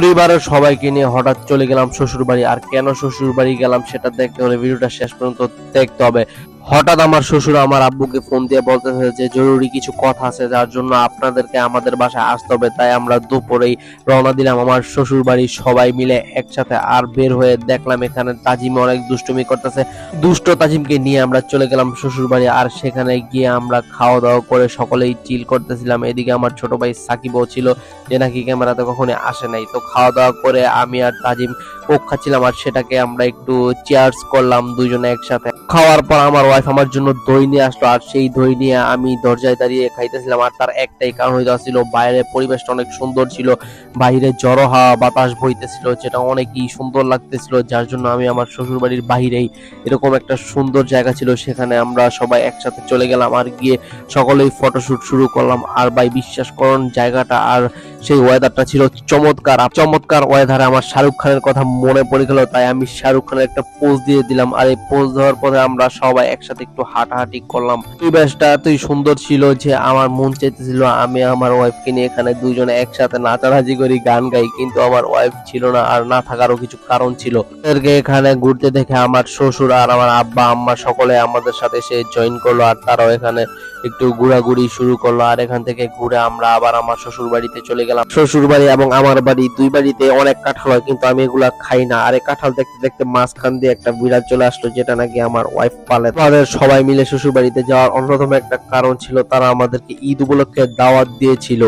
পরিবারের সবাইকে নিয়ে হঠাৎ চলে গেলাম শ্বশুর বাড়ি আর কেন শ্বশুর বাড়ি গেলাম সেটা দেখতে হলে ভিডিওটা শেষ পর্যন্ত দেখতে হবে। হঠাৎ আমার শ্বশুর আমার আব্বুকে ফোন দিয়ে বলতেছে যে জরুরি কিছু কথা আছে, যার জন্য আপনাদেরকে আমাদের বাসায় আসতে হবে। তাই আমরা দুপুরেই রওনা দিলাম। আমার শ্বশুর বাড়ির সবাই মিলে একসাথে আর বের হয়ে দেখলাম এখানে তাজিম অনেক দুষ্টুমি করতেছে। দুষ্ট তাজিমকে নিয়ে আমরা চলে গেলাম শ্বশুর বাড়ি আর সেখানে গিয়ে আমরা খাওয়া দাওয়া করে সকলেই চিল করতেছিলাম। এদিকে আমার ছোট ভাই সাকিবও ছিল, যে নাকি ক্যামেরাতে কখনো আসে নাই। তো খাওয়া দাওয়া করে আমি আর তাজিম কোক খাচ্ছিলাম আর সেটাকে আমরা একটু চেয়ার্স করলাম দুজনে একসাথে। খাওয়ার পর আমার ওয়াইফ আমার জন্য দই নিয়ে আসলো। আর সেই দই নিয়ে আমি দরজায় দাঁড়িয়ে খাইতেছিলাম। আর তার একটাই কারণ হইতে ছিল বাইরে পরিবেশটা অনেক সুন্দর ছিল। বাইরে জড়ো হাওয়া, বাতাস বইতেছিল, যেটা অনেকই সুন্দর লাগতেছিল। যার জন্য আমি আমার শ্বশুর বাড়ির বাহিরেই এরকম একটা সুন্দর জায়গা ছিল, সেখানে আমরা সবাই একসাথে চলে গেলাম। আর গিয়ে সকলেই ফটোশুট শুরু করলাম। আর ভাই, বিশ্বাস করুন, জায়গাটা আর সেই ওয়েদারটা ছিল চমৎকার। চমৎকার ওয়েদারে আমার শাহরুখ খানের কথা মনে পড়ে গেল। তাই আমি শাহরুখ খানের একটা পোজ দিয়ে দিলাম। আর এই পোজ দেওয়ার পরে আমরা সবাই একসাথে একটু হাঁটাহাঁটি করলাম। পরিবেশটা এতই সুন্দর ছিল যে আমার মন চাইতেছিল আমি আমার ওয়াইফকে নিয়ে এখানে দুজনে একসাথে নাচানাচি করি, গান গাই, কিন্তু আমার ওয়াইফ ছিল না আর না থাকারও কিছু কারণ ছিল। এদেরকে এখানে ঘুরতে দেখে আমার শ্বশুর আর আমার আব্বা, আম্মা সকলে আমাদের সাথে সে জয়েন করল আর তারাও এখানে একটু ঘোরাঘুরি শুরু করল আর এখান থেকে ঘুরে আমরা আবার আমার শ্বশুর বাড়িতে চলে গেলাম। শ্বশুর বাড়ি এবং আমার বাড়ি দুই বাড়িতে অনেক কাঁঠাল হয়, কিন্তু আমি এগুলা খাই না। আর এই কাঁঠাল দেখতে দেখতে মাঝখান দিয়ে একটা বিড়াল চলে আসলো, যেটা নাকি আমার ওয়াইফ পালে তাদের সবাই মিলে শ্বশুর বাড়িতে যাওয়ার অন্যতম একটা কারণ ছিল তারা আমাদেরকে ঈদ উপলক্ষে দাওয়াত দিয়েছিল।